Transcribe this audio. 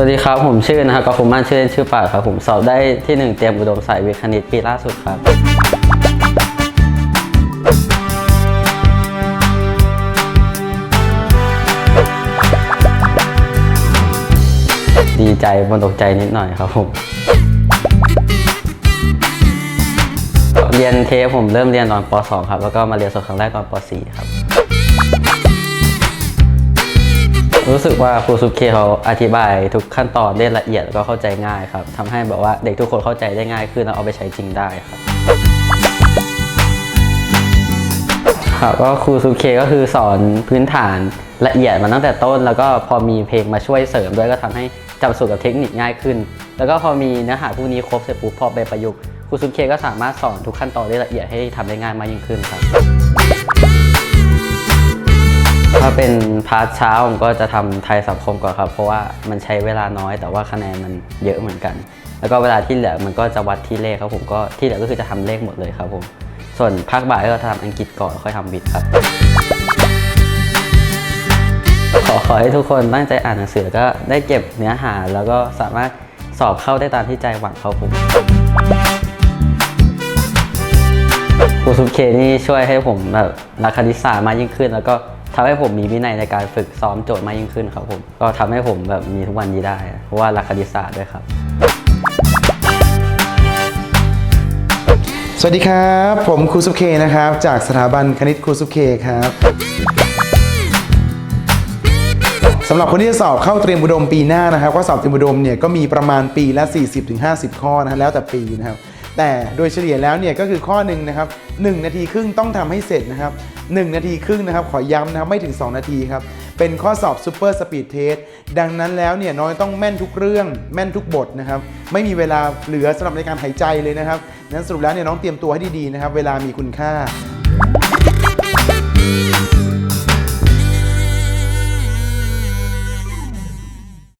สวัสดีครับ ผมชื่อนะครับกอล์ฟมานชื่อเล่นชื่อป่าครับ ผมสอบได้ที่หนึ่งเตรียมอุดมสายวิทย์คณิตปีล่าสุดครับ ดีใจบนตกใจนิดหน่อยครับผม เรียนเทผมเริ่มเรียนตอนป .2 ครับ แล้วก็มาเรียนสดครั้งแรกตอนป .4 ครับ รู้สึกว่าครูซุเคเขาอธิบายทุกขั้นตอนได้ละเอียดแล้วก็เข้าใจง่ายครับทำให้แบบว่าเด็กทุกคนเข้าใจได้ง่ายขึ้นแล้วเอาไปใช้จริงได้ครับครับก็ครูซุเคก็คือสอนพื้นฐานละเอียดมาตั้งแต่ต้น แล้วก็พอมีเพลงมาช่วยเสริมด้วยก็ทำให้จำสูตรกับเทคนิคง่ายขึ้น แล้วก็พอมีเนื้อหาพวกนี้ครบเสร็จปุ๊บพอไปประยุกต์ครูซุเคก็สามารถสอนทุกขั้นตอนได้ละเอียดให้ทำได้ง่ายมากยิ่งขึ้นครับ ถ้าเป็นพาร์ทเช้าผมก็จะทำไทยสังคมก่อนครับ เพราะว่ามันใช้เวลาน้อยแต่ว่าคะแนนมันเยอะเหมือนกัน แล้วก็เวลาที่เหลือมันก็จะวัดที่เลขครับผมก็ที่เหลือก็คือจะทำเลขหมดเลยครับผมส่วนภาคบ่ายก็ทำอังกฤษก่อนค่อยทำวิทย์ครับ ขอขอให้ทุกคนตั้งใจอ่านหนังสือแล้วก็ได้เก็บเนื้อหา แล้วก็สามารถสอบเข้าได้ตามที่ใจหวังครับผมครูซุปเคนี่ช่วยให้ผมแบบรักคณิตศาสตร์มากยิ่งขึ้น แล้วก็ ทำให้ผมมีวินัยในการฝึกซ้อมโจทย์มากยิ่งขึ้นครับผม ก็ทำให้ผมแบบมีทุกวันนี้ได้ เพราะว่ารักคณิตศาสตร์ด้วยครับ สวัสดีครับ ผมครูสุเคนะครับ จากสถาบันคณิตครูสุเคครับสำหรับคนที่จะสอบเข้าเตรียมอุดมปีหน้านะครับ ก็สอบเตรียมอุดมเนี่ยก็มีประมาณปีละ 40-50 ข้อนะฮะแล้วแต่ปีนะครับ แต่โดยเฉลี่ยแล้วเนี่ยก็คือข้อหนึ่งนะครับ1นาทีครึ่งต้องทำให้เสร็จนะครับ1นาทีครึ่งนะครับขอย้ำนะครับไม่ถึง 2 นาทีครับ เป็นข้อสอบซูเปอร์สปีดเทสดังนั้นแล้วเนี่ยน้อยต้องแม่นทุกเรื่องแม่นทุกบทนะครับไม่มีเวลาเหลือสำหรับในการหายใจเลยนะครับนั้นสรุปแล้วเนี่ยน้องเตรียมตัวให้ดีๆนะครับเวลามีคุณค่า